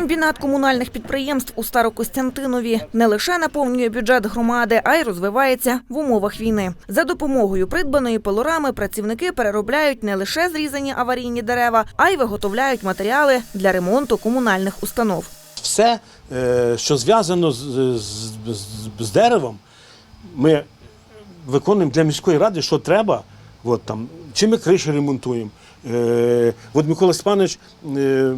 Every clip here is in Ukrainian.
Комбінат комунальних підприємств у Старокостянтинові не лише наповнює бюджет громади, а й розвивається в умовах війни. За допомогою придбаної пилорами працівники переробляють не лише зрізані аварійні дерева, а й виготовляють матеріали для ремонту комунальних установ. Все, е, що зв'язано з, з, з, з деревом, ми виконуємо для міської ради, що треба. От, там, чи ми криші ремонтуємо. Е, от Микола Степанович е,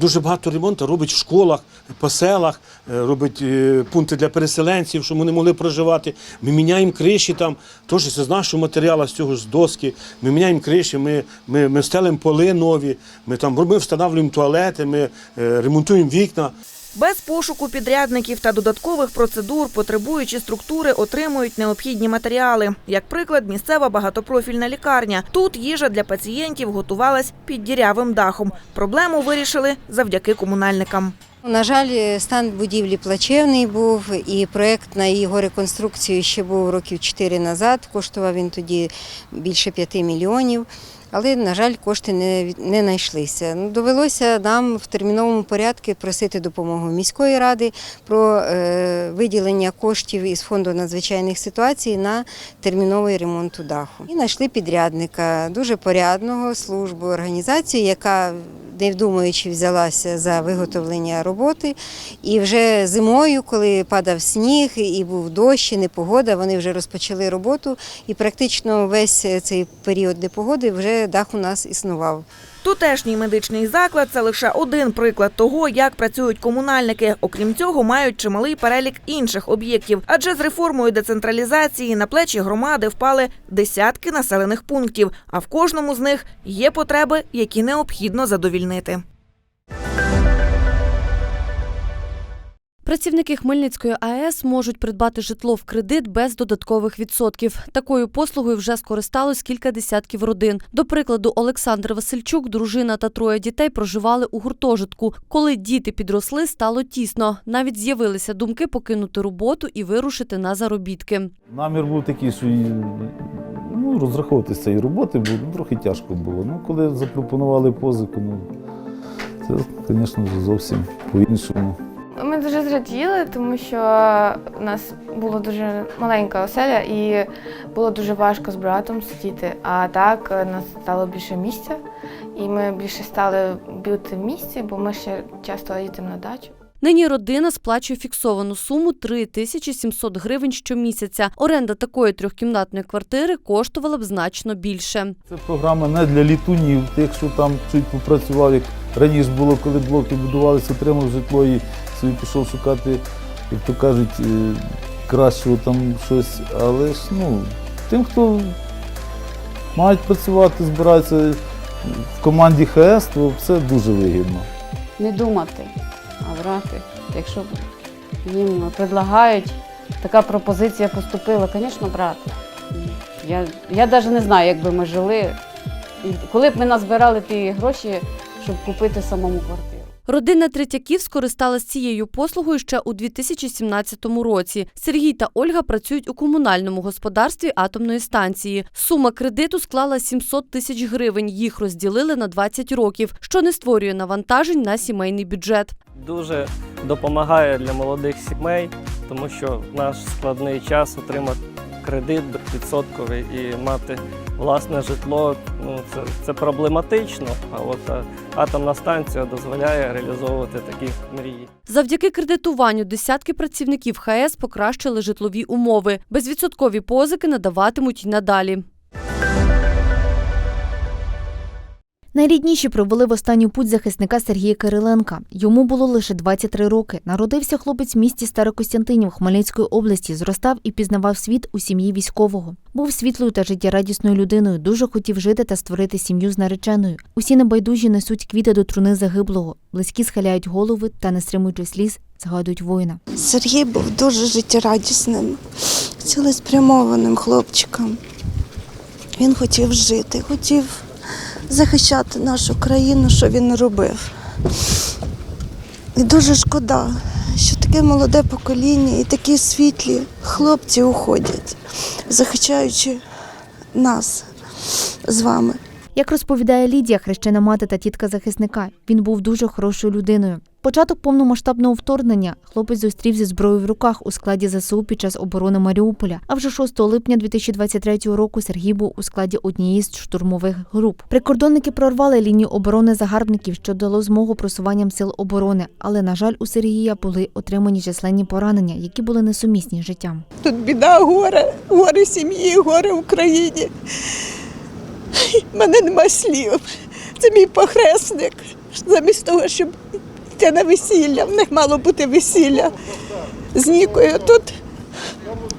дуже багато ремонту робить в школах, по селах, е, робить пункти для переселенців, щоб вони могли проживати. Ми міняємо криші там, теж з нашого матеріалу, з цього ж доски. Ми міняємо криші, ми, ми, ми стелимо поли нові, ми там ми встановлюємо туалети, ми ремонтуємо вікна. Без пошуку підрядників та додаткових процедур потребуючі структури отримують необхідні матеріали. Як приклад, місцева багатопрофільна лікарня. Тут їжа для пацієнтів готувалась під дірявим дахом. Проблему вирішили завдяки комунальникам. На жаль, стан будівлі плачевний був, і проєкт на його реконструкцію ще був років 4 назад. Коштував він тоді більше 5 мільйонів. Але, на жаль, кошти не, не знайшлися. Ну, довелося нам в терміновому порядку просити допомогу міської ради про е, виділення коштів із фонду надзвичайних ситуацій на терміновий ремонт даху. І знайшли підрядника, дуже порядного службу організацію, яка не вдумуючи взялася за виготовлення роботи. І вже зимою, коли падав сніг і був дощ, і непогода, вони вже розпочали роботу. І практично весь цей період непогоди вже дах у нас існував. Тутешній медичний заклад це лише один приклад того, як працюють комунальники. Окрім цього, мають чималий перелік інших об'єктів. Адже з реформою децентралізації на плечі громади впали десятки населених пунктів, а в кожному з них є потреби, які необхідно задовільнити. Працівники Хмельницької АЕС можуть придбати житло в кредит без додаткових відсотків. Такою послугою вже скористалось кілька десятків родин. До прикладу, Олександр Васильчук, дружина та троє дітей проживали у гуртожитку. Коли діти підросли, стало тісно. Навіть з'явилися думки покинути роботу і вирушити на заробітки. Намір був такий, що ну, розраховуватися цієї роботи було ну, трохи тяжко було. Ну, коли запропонували позику, ну це, звісно, зовсім по-іншому. Ми дуже зраділи, тому що у нас була дуже маленька оселя і було дуже важко з братом сидіти. А так е, нас стало більше місця, і ми більше стали бути в місті, бо ми ще часто їдемо на дачу. Нині родина сплачує фіксовану суму 3700 гривень щомісяця. Оренда такої трьохкімнатної квартири коштувала б значно більше. Це програма не для літунів, тих, що там чуть попрацював, як раніше було, коли блоки будувалися, отримав житло і собі пішов шукати, як то кажуть, е, кращого там щось. Але ж ну, тим, хто мають працювати, збираються в команді ХС, то це дуже вигідно. не думати, а брати. Якщо їм предлагають, така пропозиція поступила, звісно, брати. Я, я навіть не знаю, як би ми жили. Коли б ми назбирали ті гроші, щоб купити самому квартиру. Родина Третьяків скористалась цією послугою ще у 2017 році. Сергій та Ольга працюють у комунальному господарстві атомної станції. Сума кредиту склала 700 тисяч гривень. Їх розділили на 20 років, що не створює навантажень на сімейний бюджет. дуже допомагає для молодих сімей, тому що в наш складний час отримати кредит відсотковий і мати власне житло. Ну це, це проблематично. А от е, атомна станція дозволяє реалізовувати такі мрії. Завдяки кредитуванню десятки працівників ХАЕС покращили житлові умови. Безвідсоткові позики надаватимуть й надалі. Найрідніші провели в останню путь захисника Сергія Кириленка. Йому було лише 23 роки. Народився хлопець в місті Старокостянтинів Хмельницької області, зростав і пізнавав світ у сім'ї військового. Був світлою та життєрадісною людиною, дуже хотів жити та створити сім'ю з нареченою. Усі небайдужі несуть квіти до труни загиблого, близькі схиляють голови та, не стримуючи сліз, згадують воїна. Сергій був дуже життєрадісним, цілеспрямованим хлопчиком. Він хотів жити, хотів захищати нашу країну, що він робив. І дуже шкода, що таке молоде покоління і такі світлі хлопці уходять, захищаючи нас з вами. Як розповідає Лідія, хрещена мати та тітка захисника, він був дуже хорошою людиною. Початок повномасштабного вторгнення хлопець зустрів зі зброєю в руках у складі ЗСУ під час оборони Маріуполя. А вже 6 липня 2023 року Сергій був у складі однієї з штурмових груп. Прикордонники прорвали лінію оборони загарбників, що дало змогу просуванням сил оборони. Але на жаль, у Сергія були отримані численні поранення, які були несумісні з життям. Тут біда, горе, горе сім'ї, горе Україні. У мене нема слів. Це мій похресник. Замість того, щоб йти на весілля, в них мало бути весілля з Нікою. Тут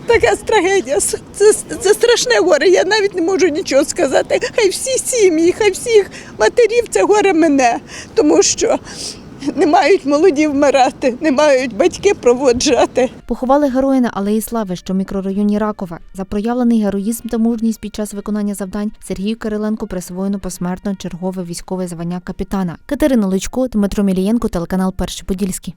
така трагедія. Це, це страшне горе. Я навіть не можу нічого сказати. Хай всі сім'ї, хай всіх матерів це горе мене, тому що не мають молоді вмирати, не мають батьки проводжати. Поховали героя на Алеї Слави, що в мікрорайоні Ракова. За проявлений героїзм та мужність під час виконання завдань Сергію Кириленку присвоєно посмертно чергове військове звання капітана. Катерина Личко, Дмитро Мілієнко, телеканал Перший Подільський.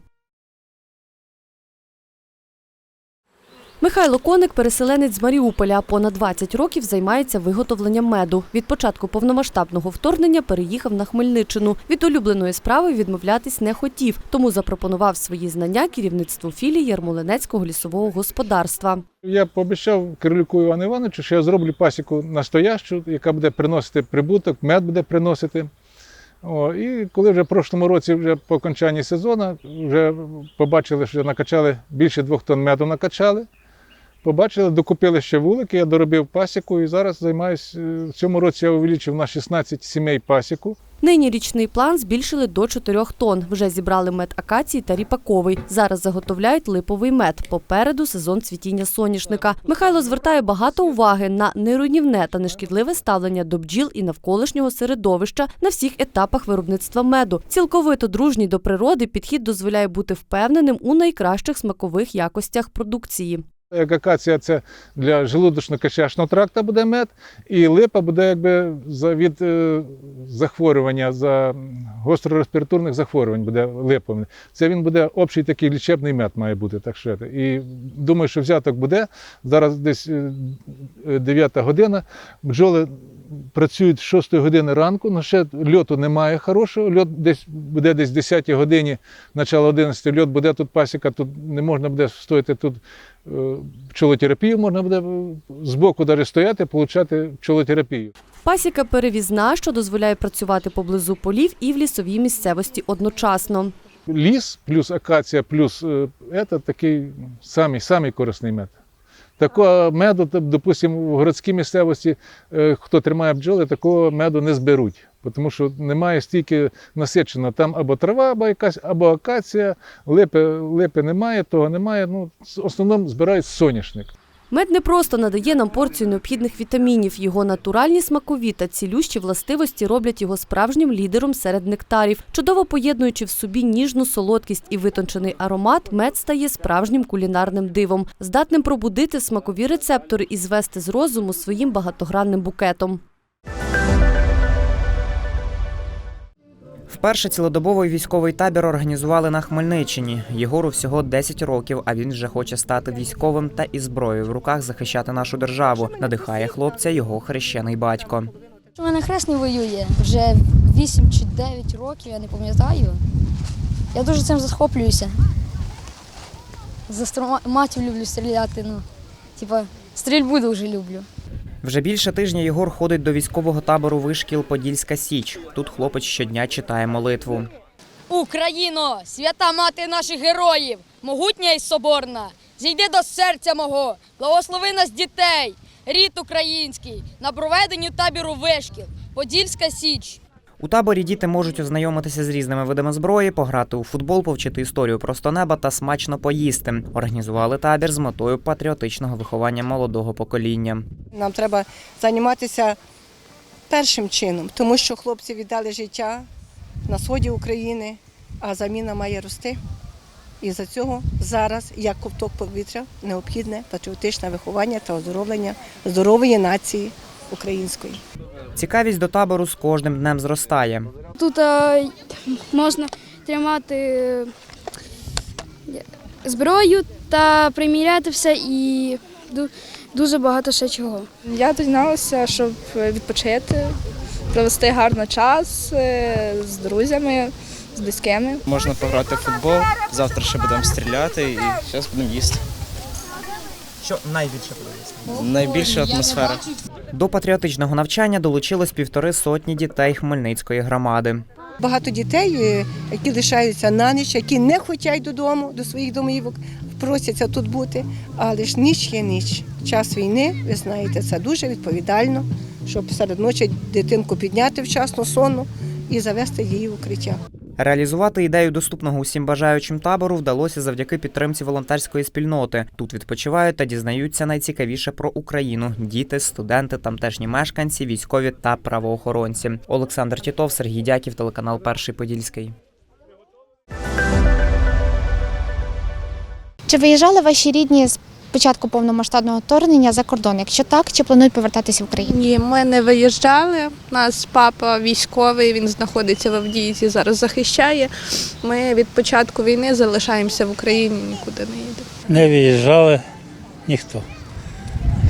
Михайло Коник, переселенець з Маріуполя, понад 20 років займається виготовленням меду. Від початку повномасштабного вторгнення переїхав на Хмельниччину. Від улюбленої справи відмовлятись не хотів, тому запропонував свої знання керівництву філії Ярмолинецького лісового господарства. Я пообіцяв Кирилюку Івану Івановичу, що я зроблю пасіку настоящу, яка буде приносити прибуток, мед буде приносити. О, і коли вже в прошлому році, вже по окончанні сезону, вже побачили, що накачали більше двох тонн меду накачали. Побачили, докупили ще вулики, я доробив пасіку і зараз займаюся. В цьому році я увеличив на 16 сімей пасіку. Нині річний план збільшили до 4 тонн. Вже зібрали мед акації та ріпаковий. Зараз заготовляють липовий мед. Попереду сезон цвітіння соняшника. Михайло звертає багато уваги на неруйнівне та нешкідливе ставлення до бджіл і навколишнього середовища на всіх етапах виробництва меду. Цілковито дружній до природи підхід дозволяє бути впевненим у найкращих смакових якостях продукції. Як акація це для желудочно-кишечного тракта буде мед, і липа буде якби від е, захворювання, за гострореспіраторних захворювань буде липом. Це він буде общий такий лічебний мед має бути. Так що. І думаю, що взяток буде. Зараз десь 9 година. Бджоли працюють з 6 години ранку, але ще льоту немає хорошого. Льот десь буде десь 10 годині, начало 11 льот буде тут пасіка, тут не можна буде стояти тут е, пчолотерапію, можна буде е, збоку навіть стояти, отримати пчолотерапію. Пасіка перевізна, що дозволяє працювати поблизу полів і в лісовій місцевості одночасно. Ліс плюс акація, плюс це такий самий, самий корисний мед. Такого меду, допустимо, в городській місцевості, е, хто тримає бджоли, такого меду не зберуть. Тому що немає стільки насичено. Там або трава, або якась, або акація, липи, липи немає, того немає. Ну, в основному збирають соняшник. Мед не просто надає нам порцію необхідних вітамінів. Його натуральні смакові та цілющі властивості роблять його справжнім лідером серед нектарів. Чудово поєднуючи в собі ніжну солодкість і витончений аромат, мед стає справжнім кулінарним дивом, здатним пробудити смакові рецептори і звести з розуму своїм багатогранним букетом. Вперше цілодобовий військовий табір організували на Хмельниччині. Єгору всього 10 років, а він вже хоче стати військовим та із зброєю в руках захищати нашу державу. Надихає хлопця його хрещений батько. У мене хресний воює вже 8 чи 9 років, я не пам'ятаю. Я дуже цим захоплююся. За строматів люблю стріляти. Ну, типа, стрільбу дуже люблю. Вже більше тижня Єгор ходить до військового табору вишкіл Подільська Січ. Тут хлопець щодня читає молитву. Україно, свята мати наших героїв, могутня і соборна, зійди до серця мого, благослови нас дітей, рід український, на проведенню табіру вишкіл, Подільська Січ. У таборі діти можуть ознайомитися з різними видами зброї, пограти у футбол, повчити історію просто неба та смачно поїсти. Організували табір з метою патріотичного виховання молодого покоління. Нам треба займатися першим чином, тому що хлопці віддали життя на сході України, а заміна має рости. І за цього зараз, як ковток повітря, необхідне патріотичне виховання та оздоровлення здорової нації української. Цікавість до табору з кожним днем зростає. Тут е, можна тримати е, зброю та приміряти все і дуже багато ще чого. Я дізналася, щоб відпочити, провести гарно час е, з друзями, з близькими. Можна пограти в футбол, завтра ще будемо стріляти і зараз будемо їсти. Що найбільше подобається? Найбільша атмосфера. До патріотичного навчання долучилось півтори сотні дітей Хмельницької громади. Багато дітей, е, які лишаються на ніч, які не хочуть додому, до своїх домівок, просяться тут бути. Але ж ніч є ніч. Час війни, ви знаєте, це дуже відповідально, щоб серед ночі дитинку підняти вчасно сонну і завести її в укриття. Реалізувати ідею доступного усім бажаючим табору вдалося завдяки підтримці волонтерської спільноти. Тут відпочивають та дізнаються найцікавіше про Україну: діти, студенти, тамтешні мешканці, військові та правоохоронці. Олександр Тітов, Сергій Дяків, телеканал Перший Подільський. Чи виїжджали ваші рідні з початку повномасштабного вторгнення за кордон? Якщо так, чи планують повертатися в Україну? Ні, ми не виїжджали. У нас папа військовий, він знаходиться в Авдіївці, зараз захищає. Ми від початку війни залишаємося в Україні, нікуди не їдемо. Не виїжджали ніхто.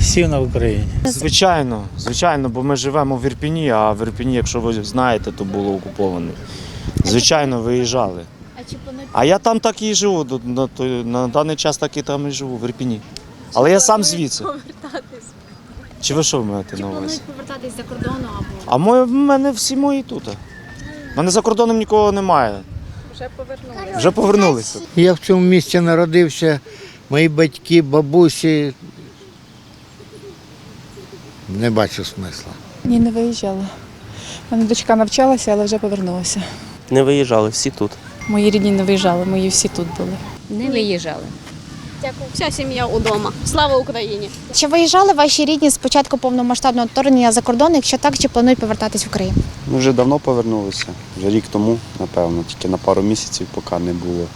Всі на Україні. Звичайно, звичайно, бо ми живемо в Ірпіні, а в Ірпіні, якщо ви знаєте, то було окуповане. Звичайно, виїжджали. А чи планують А я там так і живу. На, той- на даний час так і там і живу, в Ірпіні. Але я сам звідси. повертатись? Чи ви що ви маєте на увазі? повертатись за кордону або А моє- в мене всі мої тут. У мене за кордоном нікого немає. Вже повернулися. Вже повернулися. Я в цьому місті народився, мої батьки, бабусі. Не бачу смисла. Ні, не виїжджала. У мене дочка навчалася, але вже повернулася. Не виїжджали, всі тут. Мої рідні не виїжджали, мої всі тут були. Не виїжджали. Дякую. Вся сім'я удома. Слава Україні! Чи виїжджали ваші рідні з початку повномасштабного вторгнення за кордон? Якщо так, чи планують повертатись в Україну? Ми вже давно повернулися, вже рік тому, напевно, тільки на пару місяців, поки не було.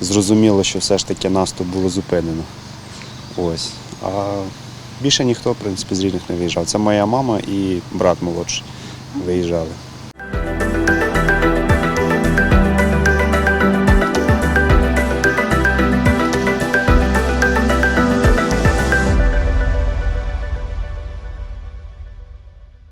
Зрозуміло, що все ж таки наступ було зупинено. Ось. А більше ніхто, в принципі, з рідних не виїжджав. Це моя мама і брат молодший виїжджали.